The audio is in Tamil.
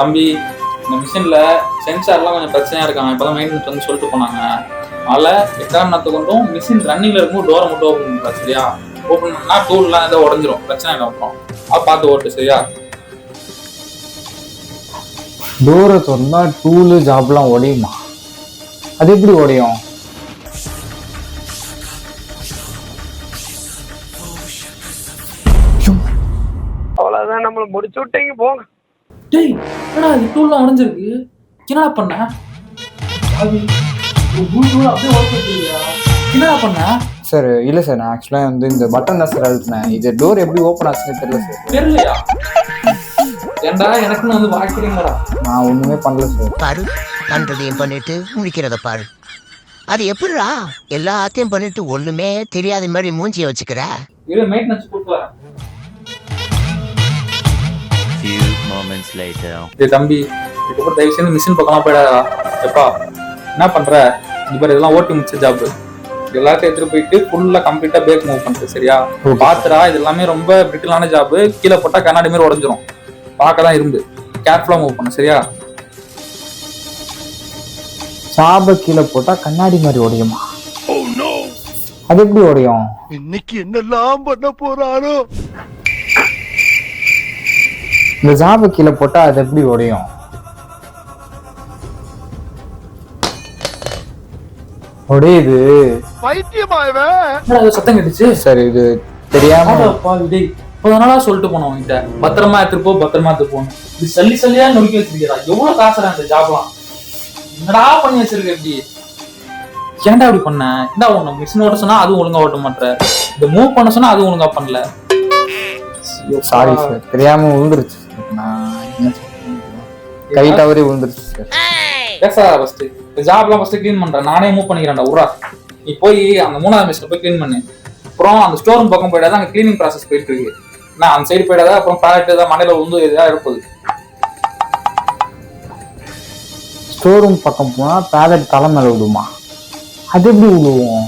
தம்பி இந்த மிஷினில் சென்சார்லாம் கொஞ்சம் பிரச்சனையாக இருக்காங்க. இப்போ தான் மெயின்டெனன்ஸ் வந்து சொல்லிட்டு போனாங்க. அதனால் எக்காரணத்தை கொண்டும் மிஷின் ரன்னிங்கில் இருக்கும்போது டோரை மட்டும் ஓப்பன் பண்ணுறா சரியா? ஓப்பன் பண்ணால் டூல்லாம் ஏதோ உடஞ்சிரும். பிரச்சனை இல்லை அப்புறம். அதை பார்த்து ஓட்டு சரியா? டோரை திறந்தா டூலு ஜாப்லாம் உடையுமா அது எப்படி உடையும் அவ்வளவுதான் நம்மள முடிச்சு விட்டீங்க போங்க. டேய் என்னடா இது டூல்லாம் உடஞ்சிருக்கு என்னடா பண்ண? அது ஒரு டூல் டூல் அப்படியே உடச்சிருக்கியா என்னடா பண்ண? சார் இல்லை சார் நான் ஆக்சுவலாக வந்து இந்த பட்டன் தான் சார் அழுத்தினேன். இது டோர் எப்படி ஓப்பன் ஆச்சுன்னு தெரியல சார் தெரியலையா? ஏன்டா எனக்குன்னு வந்து வாய்க்கிறீங்கடா நான் ஒன்றுமே பண்ணல சார் பாரு பண்றதையும் பண்ணிட்டு முடிக்கிறத பாரு. அது எப்படிடா எல்லாத்தையும் பண்ணிட்டு ஒண்ணுமே தெரியாத மாதிரி மூஞ்சிய வச்சுக்கிற? இரு மெயின்டெனன்ஸ் கூட்டு வரேன். Moments later. டேய் தம்பி இதுக்கப்புறம் தயவு செய்து மிஷின் பக்கமா போயிடாதா எப்பா என்ன பண்ற? இந்த மாதிரி இதெல்லாம் ஓட்டி முடிச்ச ஜாப் எல்லாத்தையும் எடுத்துட்டு போயிட்டு ஃபுல்லா கம்ப்ளீட்டா பேக் மூவ் பண்ணிட்டு சரியா? பாத்துடா இது எல்லாமே ரொம்ப பிரிட்டிலான ஜாப் கீழே போட்டா கண்ணாடி மாதிரி உடஞ்சிரும். பார்க்க தான் இருந்து கேர்ஃபுல்லா மூவ் பண்ணு சரியா? சாப கீழே போட்டால் கண்ணாடி மாதிரி உடையுமா? அது எப்படி உடையும்? இன்னைக்கு என்னெல்லாம் பண்ண போறாரோ இந்த ஜாப கீழே போட்டா அது எப்படி உடையும்? உடையுது. பைத்தியமா இவன்? என்னடா இது சத்தம் கேட்டுச்சு? சார் இது தெரியாம நாளா சொல்லிட்டு போனோம் உன்கிட்ட. பத்திரமா எடுத்துட்டு போ பத்திரமா எடுத்து போகணும் இது சல்லி சல்லியா நொறுக்கி வச்சிருக்கிறா எவ்வளவு காசுடா இந்த ஜாப்லாம்? என்னடா பண்ணி வச்சிருக்க இப்படி? ஏன்டா இப்படி பண்ண? இந்த ஒண்ணு மிஷின் ஓட்ட சொன்னா அதுவும் ஒழுங்கா ஓட்ட மாட்டேற இந்த மூவ் பண்ண சொன்னா அதுவும் ஒழுங்கா பண்ணல. சாரி சார் தெரியாம விழுந்துருச்சு கை தவறி விழுந்துருச்சு சார் பேசாத ஃபர்ஸ்ட் இந்த ஜாப்லாம் ஃபர்ஸ்ட் க்ளீன் பண்றேன். நானே மூவ் பண்ணிக்கிறேன்டா உரா. நீ போய் அந்த மூணாவது மிஷினை போய் க்ளீன் பண்ணு. அப்புறம் அந்த ஸ்டோர் ரூம் பக்கம் போயிடாத அங்க க்ளீனிங் ப்ராசஸ் போயிட்டு இருக்கு. நான் அந்த சைடு போயிடாத அப்புறம் ப்ராடக்ட் ஏதாவது மண்டையில வந்து எதாவது இருப்பது ஸ்டோர் ரூம் பக்கம் போனா பேலட் தலை மேல விடுமா அது எப்படி விடுவோம்